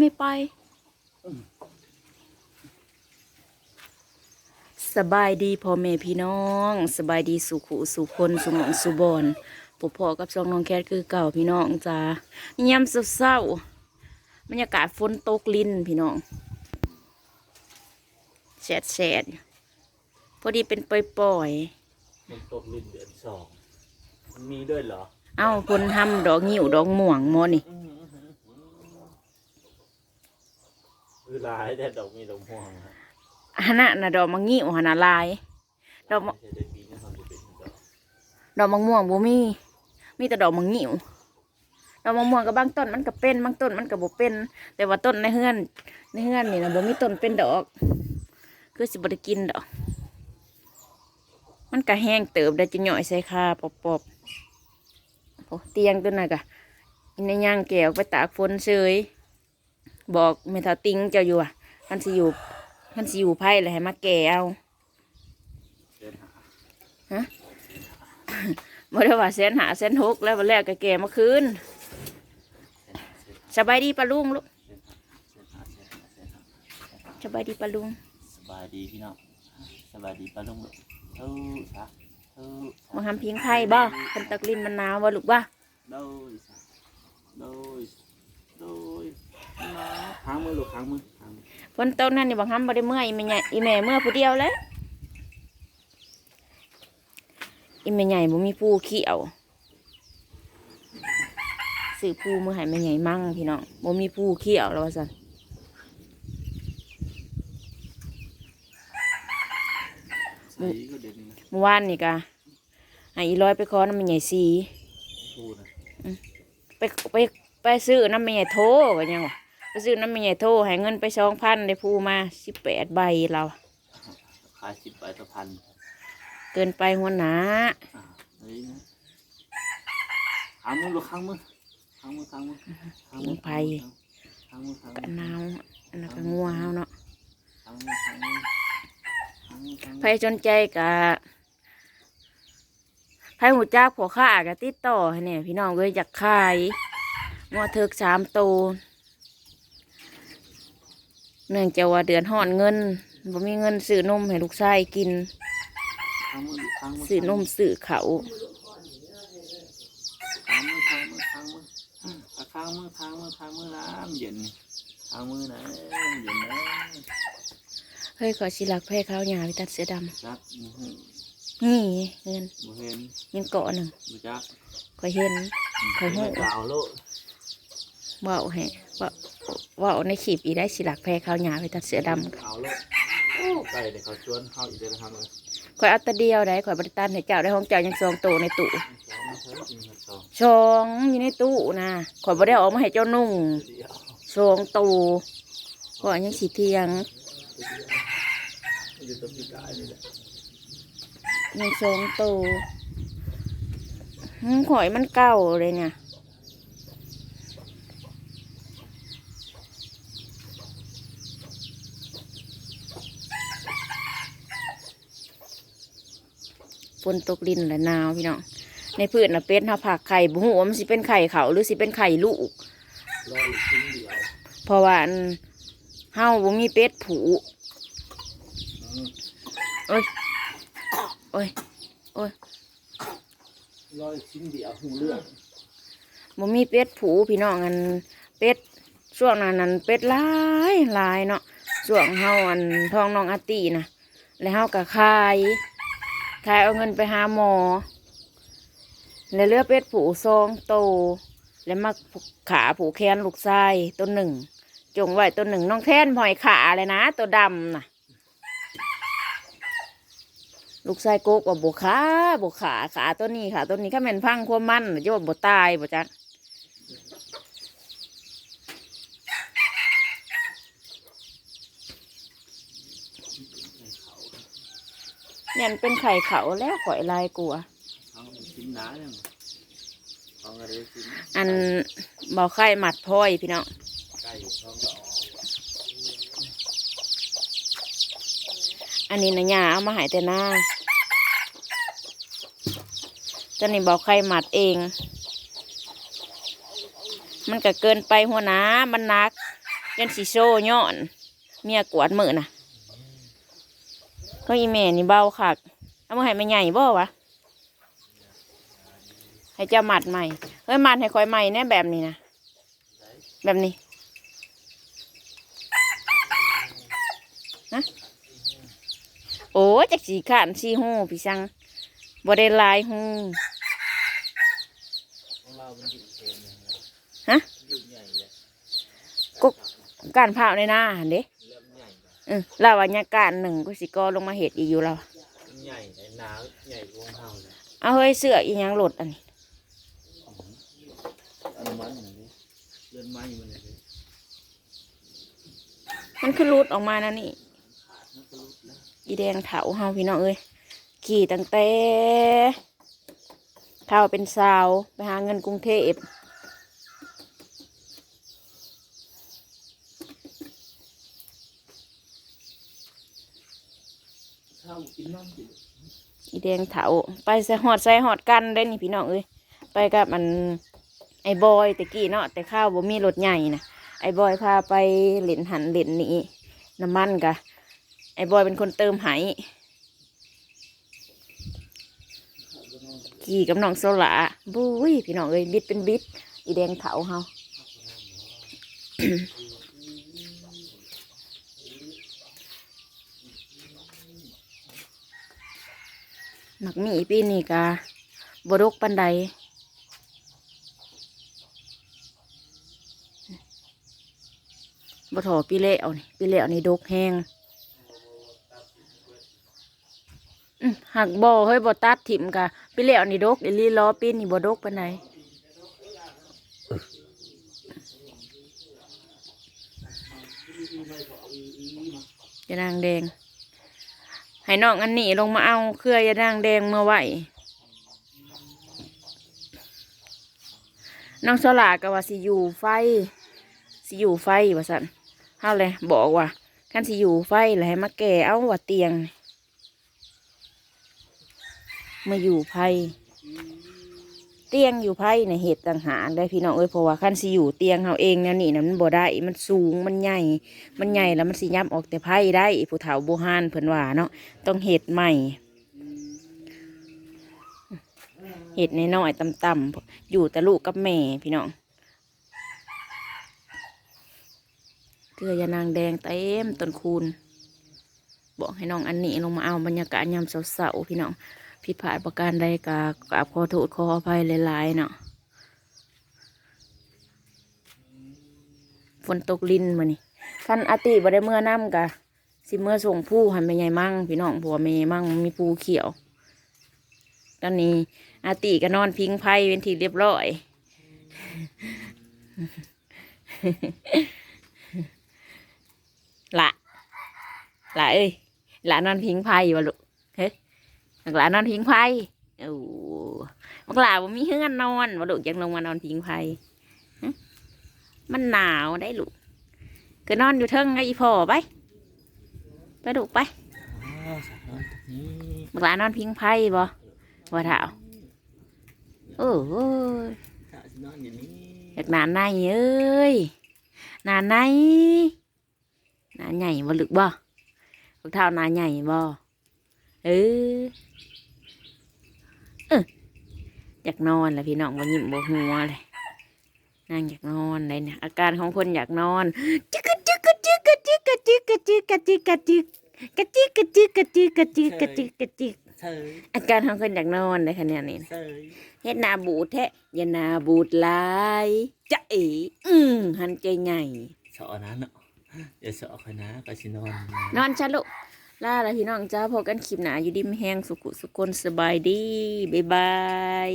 ไม่ไป สบายดีพ่อแม่พี่น้อง สบายดีสุขุสุคนสุหมองสุบอนปู่พ่อกับช่องน้องแคทคือเก่าพี่น้องจ้ายามเศร้าๆบรรยากาศฝนตกลิ้นพี่น้องแฉดแฉดๆพอดีเป็นปล่อยมันตกลิ้นเดือนสองมันมีด้วยเหรอๆเอ้าพนทำดอกงิ้วดอกม่วงหมอนี่ คือ ลายแต่ดอกมีดอกม่วงฮะฮะนะน่ะดอกมังงิ้วหนนาลาย ดอกมะ ไม่ใช่ได้ปีนี้ทำจะเป็นดอกดอกมะม่วงบ่มี มีแต่ดอกมังงิ้วดอกมะม่วงกับบางต้นมันก็เป็นบางต้นมันก็บ่เป็น แต่ว่าต้นในเฮือน ในเฮือนนี่นะบ่มีต้นเป็นดอก คือสิบ่ได้กินดอก มันก็แห้งเติบได้จะหน่อยใส่คาปอบๆโอ้เตียงตัวนั้นก็อินในย่างแก้วไปตากฝนเฉย บอกเมทาติงเจ้าอยู่อะมันสิอยู่มันสิอยู่ไพ่เลยให้มาแก่เอาเดินหาบ่ได้ว่าเส้นหาเส้นหกแล้ววันแรกก็แก่มาคืนเส้นหาเส้นสบายดีปะลุงลูกหาเส้นหาเส้นหาเส้นหาสบายดีปะลุงสบายดีพี่น้องสบายดีป้าลุงลูกเท่าซะเท่ามาทำพิงไพ่บ่คนตักลินมันหนาวบ่ลูกบ่โดยซะโดยโดยมาค้าง มือลูกค้างมือค้างมือฝนตกนั่นนี่บางครั้งบ่ได้เมื่อยอีแม่ใหญ่อีแม่เมื่อผู้เดียวเลยอีแม่ใหญ่บ่มีผู้เขี้ยวซื้อผู้มือให้แม่ใหญ่มั่งพี่น้องบ่มีผู้เขี้ยวแล้วว่าซั่นใส่ก็เด็ดนี่นะเมื่อวานนี่ก็ให้อีร้อยไปขอน้ำแม่ใหญ่สี พูดนะ ไปไปไปซื้อน้ำแม่ใหญ่โทก็ยังวะไป ซื้อน้ำแม่ใหญ่โทให้เงินไปสองพันได้ผู้มาสิบแปดใบเรา ขายสิบใบต่อพันเกินไปหัวหนาอ่าเฮ้ยนะค้างมือลูกค้างมือค้างมือค้างมือค้างมือค้างมือค้างมือค้างกะมือหนาวอันนั้นก็งัวเฮาเนาะค้างมือค้างมือค้างมือค้างมือใครสนใจกะใครหูจักผัวข้ากะติดต่อให้เนี่ยพี่น้องเลยอยากขายงัวเถิกสามตัว เนื่องจากว่าเดือนห่อนเงินบ่มีเงินซื้อนมให้ลูกชายกินค้างมือค้างมือซื้อนมซื้อเขาค้างมือค้างมือค้างมือค้างมือค้างมือค้างมือน้ำเย็นค้างมือนะเย็นนะเฮ้ยขอสิลักแพ้ข้าวหยาไปตัดเสือดจักมือำนี่เงินเงินเกาะหนึ่งมือเห็นเคยเห็นเปล่าโลดเว่าให้เว่าเว่าในขีบอีได้สิลักแพ้ข้าวหยาไปตัดเสือดำเปล่าโลดโอ้ไก่เดี๋ยวเขาชวนเข้าอีกเลยนะครับเลยคอยเอาแตะเดียวได้คอยบริตันให้เจ้าได้ห้องเจ้ายังซองโตในตู้สองมาเถอะจริงครับสองซองอยู่ในตู้นะคอยบ่ได้เอาออกมาให้เจ้านุ่งเดียวซองตู้ก็ยังสีเทียงอยู่ตรงที่กายนี่แหละยังซองตู้หืมข่อยมันเก่าเลยเนี่ย นตกลินและหนาวพี่น้องในพืชน่ะเป็นถ้าผักไข่บุหัวามันสิเป็นไข่เขาหรือสิเป็นไข่ลูกรออีกชิ้นเดียวเพราะว่าอันเฮาบ่มีเป็ดผูอืมโอ้ยโอ้ยโอ้ยรออีกชิ้นเดียวหูเรื่องบ่มีเป็ดผูพี่น้องอันเป็ดช่วงนั้นนั้นเป็ดหลายหลายเนาะช่วงเฮาอันท้องน้องอาตีนะแล้วเฮาก็ขาย ขายเอาเงินไปหาหมอ แล้วเลือเป็ดผูซองโต แล้วมาขาผูกแขนลูกชายตัวหนึ่ง จงไว้ตัวหนึ่งน้องแท่นหอยขาเลยนะ ตัวดำน่ะลูกชายโกกว่าบขาบุขาขาตัวนี้ขาตัวนี้ข้าแม่นพังความมันจะว่าบตายบุจักเนี่ ยมันเป็นไข่เขาแล้วข่อยลายกลัวเอาชิ้นหนาเนี่ยเอาอะไรชิ้นอันบ่อไข่หมัดพลอยพี่น้องไก่ท้องก็ออกอันนี้นะย่าเอามาใหายแต่หน้าตอนนี้บอกใครหมัดเอง มันก็เกินไปหัวหน้ามันหนักยันสีโซ่ย้อน เมียกวดมือน่ะ ก็อีแม่นี่เบาคักเอามาให้แม่ใหญ่บ่วะให้เจ้าหมัดใหม่เฮ้ยมัดให้คอยใหม่แน่แบบนี้นะแบบนี้นะโอ้จากสีขานสีหูพี่สังบ่ได้ลายหูของเรามันอยู่เองเลยฮะก็การเผาในหน้าหันเด้ เริ่มใหญ่เลยเออเราอัญญาการหนึ่งก็สิกอลงมาเห็ดอีกอยู่เราใหญ่ในหนาวใหญ่กว่าของเราเลยเอาเฮ้ยเสื้ออีหยังหลดอันนี้อันมันอย่างนี้เลื่อนไม้มันเลยมันคือรุดออกมานะนี่มันก็ลุกแล้วอีแดงเถาเฮาพี่น้องเอ้ยขี่ตั้งแต่เท่าเป็นสาวไปหาเงินกรุงเทพ ข้าวกินน้ำจิ อีแดงเถาไปใส่หอดใส่หอดกันได้นี่พี่น้องเอ้ยไปกับมันไอ้บอยแต่กี้เนาะแต่ข้าวบ่มีรถใหญ่นะไอ้บอยพาไปเหรียญหันเหรียญนี้น้ำมันกะไอ้บอยเป็นคนเติมไหขี่กับน้องโซล่าบุ้ยพี่น้องเอ้ยบิดเป็นบิดอีแดงเถาเฮา มักหมีปีนี้กะบดกปันใดบถอปีเละเอานี่ปีเละเอานี่ดกแห้งอื้อหักบ่เฮ้ยบ่ตัดถิ่มกะปีเละเอานี่ดกอีหลีล้อปีนี่บ่ดกปันใดยานางแดง ให้น้องอันนี้ลงมาเอาเครือยานางแดงมาไหวน้องสลาก็ว่าสิอยู่ไฟสิอยู่ไฟว่าสันเฮาเลยบอกว่าคันสิอยู่ไฟแล้วให้มาแก่เอาว่าเตียงมาอยู่ไฟ เตียงอยู่ไฟในเหตุต่างหากได้พี่น้องเอ้ยเพราะว่าคันสิอยู่เตียงเฮาเองเนี่ยนี่นะมันบ่ได้มันสูงมันใหญ่ มันใหญ่แล้วมันสิยับออกแต่ไพ่ได้ผู้เฒ่าโบราณเพิ่นว่าเนาะต้องเห็ดใหม่เห็ดในน้อยต่ำๆอยู่แต่ลูกกับแม่พี่น้องเกลือยานางแดงเต็มต้นคูณบอกให้น้องอันนี้ลงมาเอาบรรยากาศยามเสาๆพี่น้อง ผิดพลาดประการใดกากราบขอโทษขออภัยหลายๆเนาะฝนตกลินมานี่คันอติบ่ได้เมื่อน้ำกะสิเมื่อส่งผู้หันไปใหญ่มั่งพี่น้องผัวเมย์มั่งมีปูเขียวตอนนี้อาติก็นอนพิงไพ่เป็นทีเรียบร้อย ละละเอ้ยละนอนพิงไพ่วะลูก บักละนอนพิงไพ่โอ้บักละบ่มีเฮือนนอนวะลูกยังลงมานอนพิงไพ่มันหนาวได้ลูกก็นอนอยู่เทิงไอ้พ่อไปไปดูกไปบักหลานอนพิงไพ่บ่บ่เท่าโอ้โหอยอยางนี้อยากนานในเอ้ยนานในนานใหญ่บ่ลึกบ่บักเท่านานใหญ่บ่ เออ เอออยากนอนแหละพี่น้องบ่ยิ้มบ่หัวเลยนางอยากนอนเลยเนี่ยอาการของคนอยากนอนจึกกะจึกกะจึกกะจึกกะจึกกะจึกกะจึกกะจึกกะจึกกะจึกกะจึกกะจึกกะจึกกะจึกอาการของคนอยากนอนเลยคะเนี่ยนี่นะเฮ็ดนาบูดแท้อย่านาบูดลายจะเอ๋อืมหันใจใหญ่สอนะเนาะเดี๋ยวสอคอยนะก็สินอนนอนชะลุ ล่าละพี่น้องจ้าพอกันคลิปหนาอยู่ดิมแห้งสุขุสุคนสบายดี บ๊ายบาย